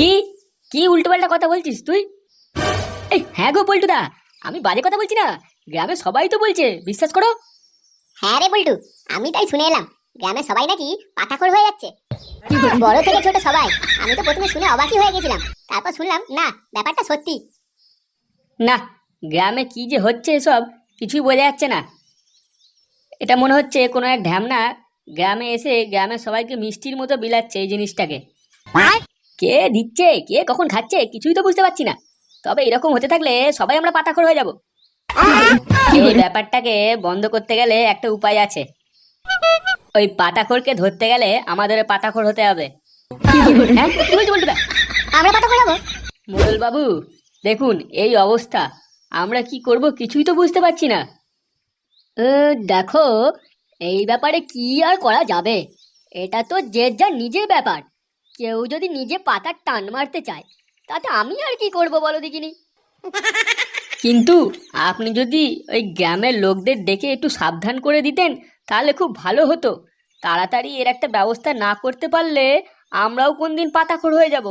কি? কি উল্টোপাল্টা কথা বলছিস তুই? এই হ্যাঁ গো পল্টুদা আমি বাজে কথা বলছি না। গ্রামে সবাই তো বলছে বিশ্বাস করো। হ্যাঁ রে বল্টু আমি তাই শুনে এলাম। গ্রামে সবাই নাকি পাতাখোর হয়ে যাচ্ছে। বড় থেকে ছোট সবাই। আমি তো প্রথমে শুনে অবাকই হয়ে গেছিলাম। তারপর শুনলাম না ব্যাপারটা সত্যি। না গ্রামে কি যে হচ্ছে এসব কিছুই বোঝা যাচ্ছে না। এটা মনে হচ্ছে কোনো এক ঢ্যামনা গ্রামে এসে গ্রামের সবাইকে মিষ্টির মতো বিলাচ্ছে এই জিনিসটাকে। কে দিচ্ছে কে কখন খাচ্ছে কিছুই তো বুঝতে পারছি না। তবে এরকম হতে থাকলে সবাই আমরা পাতাখোর হয়ে যাব। এই ব্যাপারটাকে বন্ধ করতে গেলে একটা উপায় আছে। ওই পাতাখোরকে ধরতে গেলে আমাদের পাতাখোর হতে হবে। হ্যাঁ? আমরা পাতাখোর হব? মোড়ল বাবু দেখুন এই অবস্থা। আমরা কি করব কিছুই তো বুঝতে পারছি না। দেখো এই ব্যাপারে কি আর করা যাবে? এটা তো যে যার নিজের ব্যাপার। কেউ যদি নিজে পাতার টান মারতে চায় তাতে আমি আর কি করব বলো দেখিনি? কিন্তু আপনি যদি ওই গ্রামের লোকদের ডেকে একটু সাবধান করে দিতেন তাহলে খুব ভালো হতো। তাড়াতাড়ি এর একটা ব্যবস্থা না করতে পারলে আমরাও কোনদিন পাতাখোর হয়ে যাব।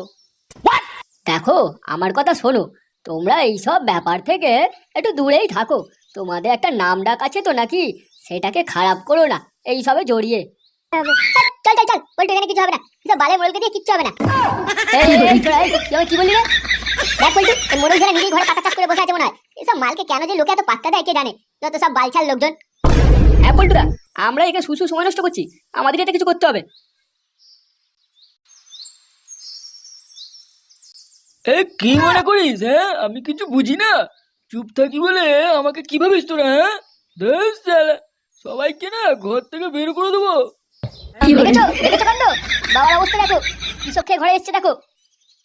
দেখো আমার কথা শোনো তোমরা এইসব ব্যাপার থেকে একটু দূরেই থাকো। তোমাদের একটা নাম ডাক আছে তো নাকি? সেটাকে খারাপ করো না এইসবে জড়িয়ে। চল চল চল বল্টু এখানে কিছু হবে না। এসব বালে মোড়লকে দিয়ে কিচ্ছু হবে না। কি বললি রে? দেখ এই মোড়ল ছেলে নিজেই ঘরে পাতা চাষ করে বসে আছে মনে হয় এসব মালকে কেন যে লোকে এত পাত্তা দেয় কে জানে? যত সব বালছাল লোকজন। হ্যাঁ আমরা এখানে সময় নষ্ট করছি। আমাদের এটা কিছু করতে হবে। এ কি মনে করিস হ্যাঁ? আমি কিছু বুঝি না। চুপ থাকি বলে আমাকে কি ভাবিস তোরা হ্যাঁ? সবাইকে না ঘর থেকে বের করে দেবো। দেখেছ? দেখেছ কাণ্ড? বাবার অবস্থা দেখো। কৃষক খেয়ে ঘরে এসছে দেখো।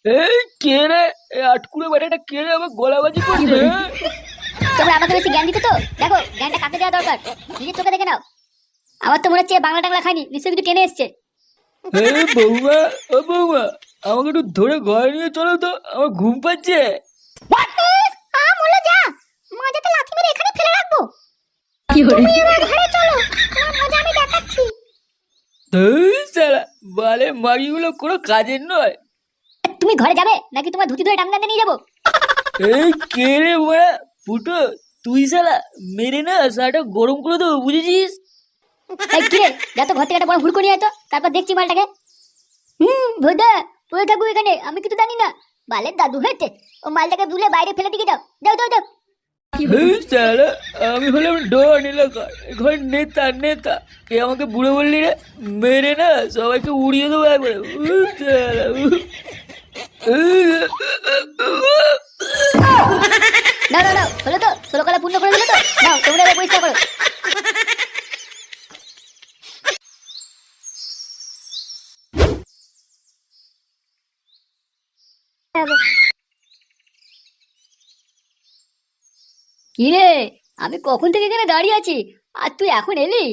এই কে রে? এই আটকুড়ে কে রে? আমার গলাবাজি করছে হ্যাঁ? তোমরা আমাকে বেশি জ্ঞান দিতে তো? দেখো জ্ঞানটা কাকে দেওয়া দরকার? নিজের চোখে দেখে নাও। আমার তো মনে হচ্ছে বাংলা টাংলা খায়নি নিশ্চয়ই কিছু টেনে এসছে। এ বৌমা ও বৌমা আমাকে একটু ধরে ঘরে নিয়ে চলো তো আমার ঘুম পাচ্ছে। আ মোলা যা। মজাতে লাথি মেরে এখানে ফেলে রাখব। তুমি আমার ঘরে চলো মজা আমি দেখাচ্ছি। শালা বালে মাগিগুলো কোনো কাজের নয়। তুমি ঘরে যাবে নাকি তোমার ধুতি ধরে টাঙ্গাতে নিয়ে যাব? এই কে রে বড়া ফুটো তুই শালা মেরে না শাটা গরম করে দেবো বুঝেছিস? এই কি রে? যা তো ঘর থেকে একটা বড় হুড়কো নিয়ে তো। তারপর দেখছি মালটাকে। হুম ভোদা পড়ে থাকব এখানে। আমি কিছু জানি না। বালের দাদু হয়েছে। ও মালটাকে দুলে বাইরে ফেলে দিকে যাও। যাও যাও যাও। আমি হলাম ডন এলাকার এখন নেতা নেতা। কে আমাকে বুড়ো বললি রে? মেরে না সবাইকে উড়িয়ে দেবো একবারে। না না না হলো তো ষোলো কলা পূর্ণ করে দিলে তো? নাও তোমরা এবার পরিষ্কার করো। কি রে আমি কখন থেকে এখানে দাঁড়িয়ে আছি? আর তুই এখন এলি?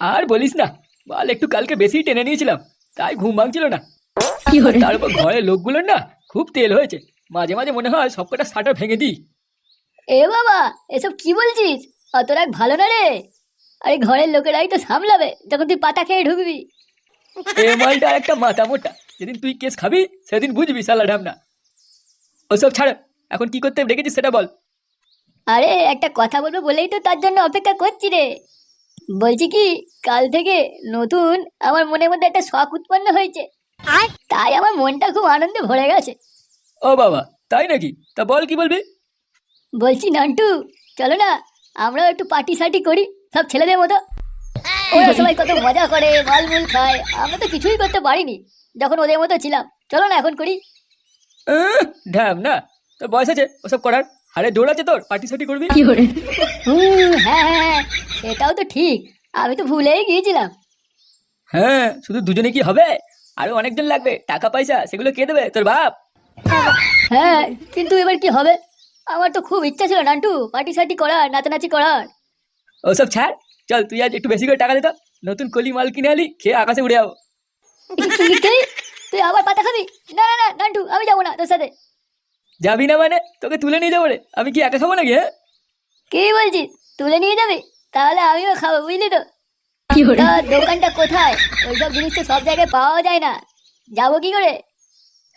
আর বলিস না বাল একটু কালকে বেশি টেনে নিয়েছিলাম তাই ঘুম ভাঙছিল না। তারপর ঘরের লোকগুলোর না খুব তেল হয়েছে মাঝে মাঝে মনে হয় সবকটা শাটার ভেঙে দিই। এ বাবা এসব কি বলছিস? অত রাগ ভালো না রে। আরে ঘরের লোকেরাই তো সামলাবে যখন তুই পাতা খেয়ে ঢুকবি। এ মালটা একটা মাথা মোটা যেদিন তুই কেস খাবি সেদিন বুঝবি শালা ঢামনা। ওসব ছাড় এখন কি করতে ডেকেছিস সেটা বল। আরে একটা কথা বলব বলেই তো তার জন্য অপেক্ষা করছি রে। বলছি কি কাল থেকে নতুন আমার মনের মধ্যে একটা শখ উৎপন্ন হয়েছে। আর? তাই আমার মনটা খুব আনন্দে ভরে গেছে। ও বাবা তাই নাকি? তা বল কি বলবি? বলছি নান্টু চলো না আমরাও একটু পার্টি সার্টি করি সব ছেলেদের মতো। ওরা সবাই কত মজা করে মালমুল খায় আমরা তো কিছুই করতে পারিনি যখন ওদের মতো ছিলাম। চলো না এখন করি। ঢ্যাম না তো বয়স আছে ওসব করার। আরে দৌড় আছে তোর পার্টি সার্টি করবি? হুম হ্যাঁ হ্যাঁ হ্যাঁ সেটাও তো ঠিক। আমি তো ভুলেই গিয়েছিলাম। হ্যাঁ শুধু দুজনে কি হবে? আরও অনেকজন লাগবে টাকা পয়সা সেগুলো কে দেবে? তোর বাপ। হ্যাঁ কিন্তু এবার কি হবে? আমার তো খুব ইচ্ছা ছিল নান্টু পার্টি সার্টি করার নাচানাচি করার। ওসব ছাড় চল তুই আজ একটু বেশি করে টাকা দে তো। নতুন কলি মাল কিনে আলি খেয়ে আকাশে উড়ে যাব। কি- কি- কি? তুই আবার পাতা খাবি? না না না নান্টু আমি যাব না তোর সাথে। যাবি না মানে? তোকে তুলে নিয়ে যাব রে। আমি কি একা খাব নাকি হ্যাঁ? কি বলছিস? তুলে নিয়ে যাবি? তাহলে আমিও খাব বুঝলি তো? তা দোকানটা কোথায়? ওইসব জিনিস তো সব জায়গায় পাওয়া যায় না। যাব কি করে?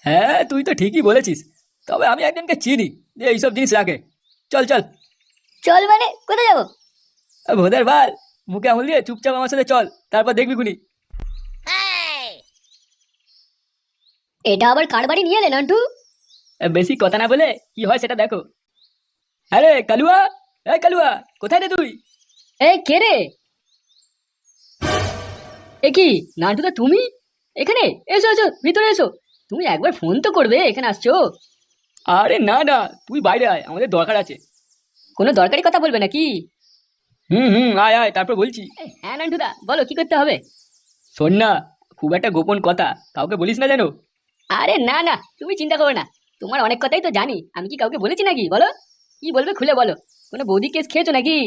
হ্যাঁ তুই তো ঠিকই বলেছিস। তবে আমি একজনকে চিনি যে এইসব জিনিস রাখে। চল চল। চল মানে? কোথায় যাব? ভোদার বাল মুখে আমল দিয়ে চুপচাপ আমার সাথে চল তারপর দেখবি খুনি। এটা আবার কার বাড়ি নিয়ে এলে নান্টু? বেশি কথা না বলে কি হয় সেটা দেখো। আরে কালুয়া! এই কালুয়া কোথায় রে তুই? এ কে রে? এ কি নান্টুদা তুমি? এখানে এসো এসো ভিতরে এসো। তুমি একবার ফোন তো করবে এখানে আসছো। আরে না না তুই বাইরে আয় আমাদের দরকার আছে। কোনো দরকারি কথা বলবে নাকি? হুম হুম আয় আয় তারপর বলছি। এ, হ্যাঁ নান্টুদা বলো কি করতে হবে? শোন না খুব একটা গোপন কথা কাউকে বলিস না জানো আরে না না তুমি চিন্তা করো না। তোমার অনেক কথাই তো জানি। আমি কি কাউকে বলেছি নাকি? বলো। কি বলবে খুলে বলো। কোনো বৌদি কেস খেয়েছো নাকি?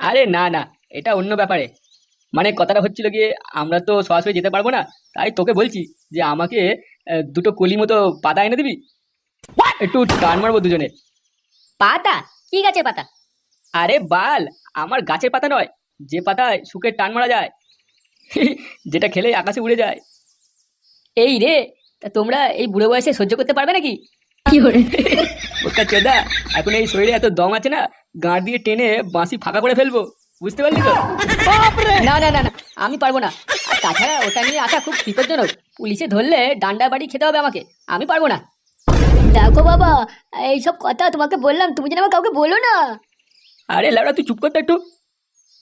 আরে না না এটা অন্য ব্যাপারে। মানে কথাটা হচ্ছিল গিয়ে আমরা তো সরাসরি যেতে পারব না তাই তোকে বলছি যে আমাকে দুটো কলি মতো পাতা এনে দিবি। একটু টান মারবো দুজনে পাতা? কি গাছের পাতা? আরে বাল আমার গাছের পাতা নয় যে পাতায় শুকের টান মারা যায় যেটা খেলে আকাশে উড়ে যায়। এই রে তা তোমরা এই বুড়ো বয়সে সহ্য করতে পারবে নাকি? কি ওটা চোদা এখন এই শরীরে এত দম আছে না গাঁড় দিয়ে টেনে বাঁশি ফাঁকা করে ফেলব বুঝতে পারলি তো? না না না না আমি পারব না। আর তাছাড়া ওটা নিয়ে আসা খুব বিপজ্জনক। পুলিশে ধরলে ডান্ডা বাড়ি খেতে হবে আমাকে আমি পারব না। দেখো বাবা এইসব কথা তোমাকে বললাম তুমি যেন আমার কাউকে বলো না। আরে লাউড়া তুই চুপ করতে একটু।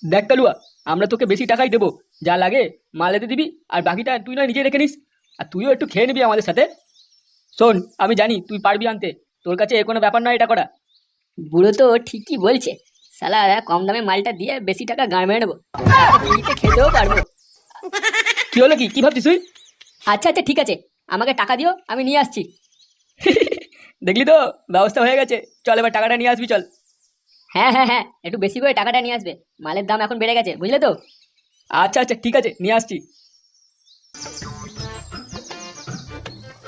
দেখ কালুয়া আমরা তোকে বেশি টাকাই দেবো। যা লাগে মালেতে দিবি আর বাকিটা তুই নয় নিজে রেখে নিস। আর তুইও একটু খেয়ে নিবি আমাদের সাথে। শোন আমি জানি তুই পারবি আনতে। তোর কাছে এ কোনো ব্যাপার নয় এটা করা। বুড়ো তো ঠিকই বলছে। সালা কম দামে মালটা দিয়ে বেশি টাকা গান মেরে নেব। ফ্রিতে খেতেও পারব। কি হলো কি? কী ভাবছিস তুই? আচ্ছা আচ্ছা ঠিক আছে। আমাকে টাকা দিও আমি নিয়ে আসছি। দেখলি তো? ব্যবস্থা হয়ে গেছে। চল এবার টাকাটা নিয়ে আসবি চল। হ্যাঁ হ্যাঁ হ্যাঁ একটু বেশি করে টাকাটা নিয়ে আসবে। মালের দাম এখন বেড়ে গেছে বুঝলে তো? আচ্ছা আচ্ছা ঠিক আছে নিয়ে আসছি।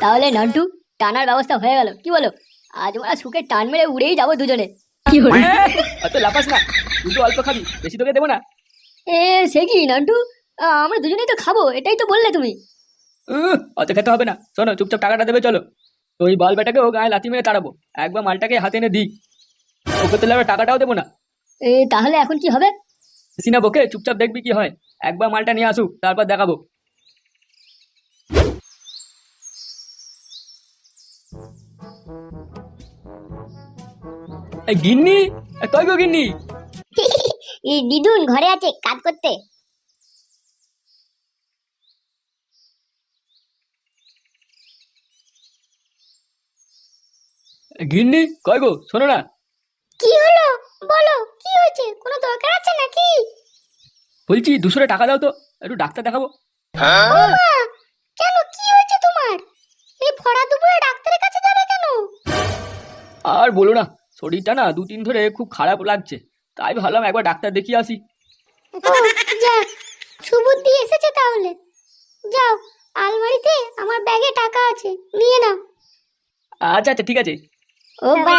তাহলে নান্টু টানার ব্যবস্থা হয়ে গেল। কি বলো? আজ ওরা সুখে টান মেরে উড়েই যাব দুজনে। কি অত লাফাস না। তুই অল্প খাবি বেশি তোকে দেবো না। এ সে কি নান্টু? আমরা দুজনেই তো খাব এটাই তো বললে তুমি। অত খেতে হবে না। শোনো চুপচাপ টাকাটা দেবে চলো। ওই বল বেটাকে ও গায়ে লাথি মেরে তাড়াবো। একবার মালটাকে হাতে এনে দিই। ওকে তাহলে আবার টাকাটাও দেবো না। এ তাহলে এখন কি হবে? সিনা বকে চুপচাপ দেখবি কি হয়। একবার মালটা নিয়ে আসুক তারপর দেখাবো। এই গিন্নি কই গো গিন্নি? এই দিদুন ঘরে আছে কাজ করতে। গিন্নি কই গো শোনো না। কি হলো? বলো কি হয়েছে? কোনো দরকার আছে নাকি? বলছি দুশোটা টাকা দাও তো একটু ডাক্তার দেখাবো। কেন কি হয়েছে তোমার? এই ভরা দুপুরে ডাক্তারের কাছে যাবে কেন? আর বলো না শরীরটা না দু তিন ধরে খুব খারাপ লাগছে। তাই ভাবলাম একবার ডাক্তার দেখিয়ে আসি। সুবুদ্ধি এসেছে তাহলে। যাও আলমারিতে আমার ব্যাগে টাকা আছে নিয়ে নাও। আচ্ছা আচ্ছা ঠিক আছে। ও বা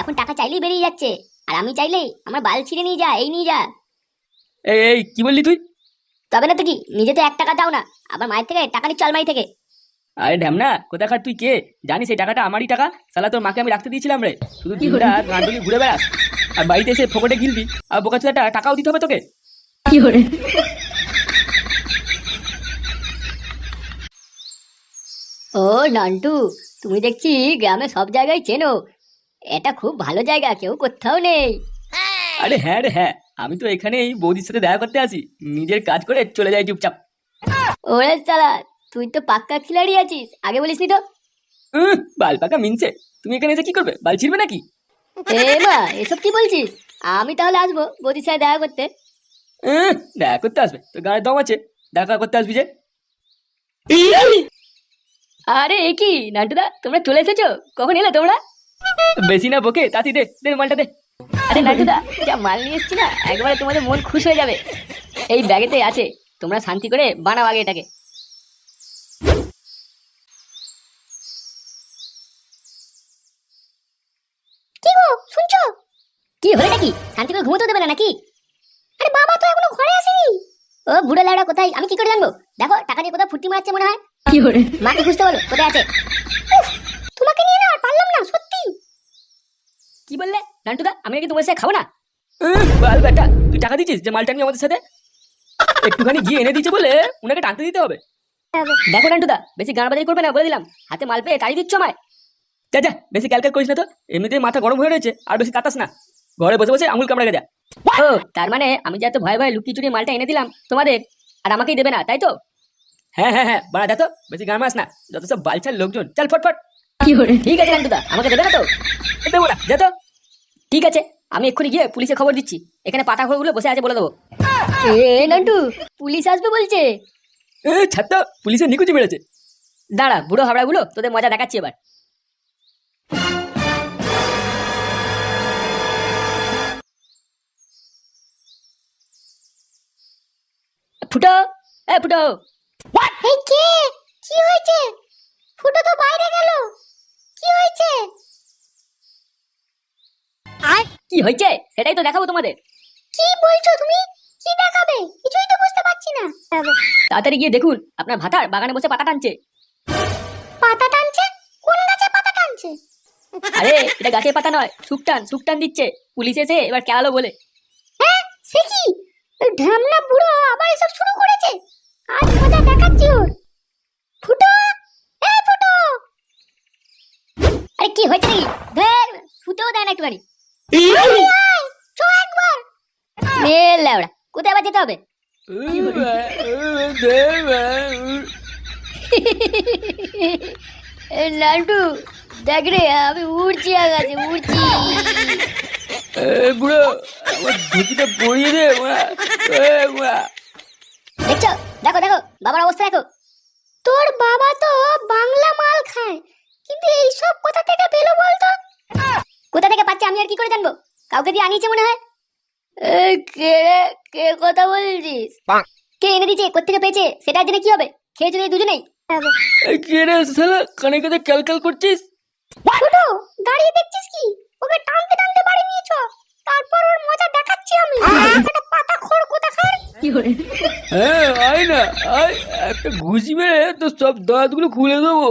এখন টাকা চাইলেই বেরিয়ে যাচ্ছে। আর আমি চাইলেই আমার বাল ছিঁড়ে নিয়ে যা এই নিয়ে যা। এই এই কি বললি তুই? তবে না তো কি নিজে তো এক টাকা দাও না। আবার মায়ের থেকে টাকা নিচ্ছ আলমারি থেকে। আরে ঢ্যামনা কোথাকার তুই কে? জানিস এই টাকাটা আমারই টাকা? সালা তোর মাকে আমি রাখতে দিয়েছিলাম রে। শুধু দিনটা গান্ডুলি ঘুরে বেড়াস। আর বাড়িতে এসে ফোকটে গিলবি। আর বোকা ছেলেটা টাকাও দিতে হবে তোকে। কি করে? ও নান্টু তুমি দেখছি গ্রামে সব জায়গায় চেনো। এটা খুব ভালো জায়গা কেউ কোথাও নেই। আরে হ্যাঁ রে হ্যাঁ। আমি তো এখানেই বৌদির সাথে দেখা করতে আসি। নিজের কাজ করে চলে যাই চুপচাপ। ওরে সালা তুই তো পাক্কা খিলাড়ি আছিস আগে বলিসনি তো। বাল পাকা মিনছে। তুমি এখানে এসে কি করবে? বাল ছিড়বে নাকি? এ মা এসব কি বলছিস? আমি তাহলে আসব বৌদির সাথে দেখা করতে। দেখা করতে আসবে। তো গায়ে দম আছে। দেখা করতে আসবি যে। আরে এ কি? নান্টুদা তোমরা চলে এসেছ? কখন এলে তোমরা? বেশি না বকে তাতি দে দে মালটা দে। আরে নান্টুদা যা মাল নিয়ে এসছি না একবারে তোমাদের মন খুশ হয়ে যাবে। এই ব্যাগেতে আছে তোমরা শান্তি করে বানাও আগে এটাকে। গো শুনছো? কি হলো নাকি? শান্তি করে ঘুমোতে দেবে না নাকি? আরে বাবা তো এখনও ঘরে আসেনি। ও বুড়ো লাউড়া কোথায়? আমি কি করে জানব? দেখো টাকা দিয়ে কোথাও ফুর্তি মারছে মনে হয়। মাকে খুঁজতে বলো কোথায় আছে? তোমাকে নিয়ে না আর পারলাম না সত্যি। কি বললে? নান্টুদা আমি নাকি তোমার সাথে খাব না? বাল বেটা তুই টাকা দিচ্ছিস যে মালটা নিয়ে আমাদের সাথে? একটুখানি গিয়ে এনে দিচ্ছে বলে ওনাকে টানতে দিতে হবে। দেখো নান্টুদা বেশি গান বাজারি করবে না বলে দিলাম। হাতে মাল পেয়ে তাড়ি দিচ্ছ আমায়? যা যা বেশি ক্যালকাল করিস না তো। এমনিতেই মাথা গরম হয়ে রয়েছে আর বেশি তাতাস না। ঘরে বসে বসে আঙুল কামড়ে যা ও তার মানে আমি যে এত ভয়ে ভয়ে লুকিয়ে চুরিয়ে মালটা এনে দিলাম তোমাদের আর আমাকেই দেবে না তাই তো? হ্যাঁ হ্যাঁ হ্যাঁ বাড়া তো বেশি গান মাস না। যত সব বালছার লোকজন চল ফটফট। ঠিক আছে নান্টুদা আমাকে দেবে না তো? দেবো না যা তো। ঠিক আছে আমি এক্ষুনি গিয়ে পুলিশে খবর দিচ্ছি। এখানে পাতা খড়গুলো বসে আছে বলে দেবো। এ নান্টু পুলিশ আসবে বলছে। এ ছাত্র পুলিশের নিকুচি মেরেছে। দাঁড়া বুড়ো হাবড়াগুলো তোদের মজা দেখাচ্ছি এবার। ফুটো এ ফুটো। এই কে? কি হয়েছে? ফুটো তো বাইরে গেল। কি হয়েছে? কি হয়েছে? সেটাই তো দেখাবো তোমাদের। কি বলছো তুমি? কি দেখাবে? কিছুই তো বুঝতে পারছি না। তাড়াতাড়ি গিয়ে দেখুন আপনার ভাতার বাগানে বসে পাতা টানছে। পাতা টানছে? কোন গাছে পাতা টানছে? আরে এটা গাছের পাতা নয় শুকটান শুকটান দিচ্ছে। পুলিশ এসে এবার কেলালো বলে। হ্যাঁ সে কি? ঢামনা বুড়ো আবার এসব শুরু করেছে। আজ মজা দেখাচ্ছি ওর। ফুটো? এই ফুটো! আরে কি হয়েছে নাকি ধর ফুটেও দেয় না একটুখানি। চো একবার। কোথায় আবার যেতে হবে? নান্টু দেখ রে আমি উড়ছি আগাছে উড়ছি। বুড়ো আমার ধুতিটা পরিয়ে দে ওরা এ দেখছ? দেখো দেখো বাবার অবস্থা দেখো। তোর বাবা তো বাংলা মাল খায় কিন্তু এই সব কোথা থেকে পেল বলতো? কোথা থেকে পাচ্ছে আমি আর কি করে জানব? কাউকে দিয়ে আনিয়েছে মনে হয়? কে কে কথা বলছিস? কে এনে দিয়েছে? কোথেকে পেয়েছে? সেটা জেনে কি হবে? খেয়েছো এই দুজনেই? কে রে শালা কানে কানে ক্যালকাল করছিস? ছোট দাঁড়িয়ে দেখছিস কি? ওকে টানতে টানতে বাড়ি নিয়েছ তারপর ওর মজা দেখাচ্ছি আমি। একটা পাতা খোর কোথাকার। কি করে? হ্যাঁ আই না আই একটা ঘুষি মেরে তো সব দাঁতগুলো খুলে দেবো।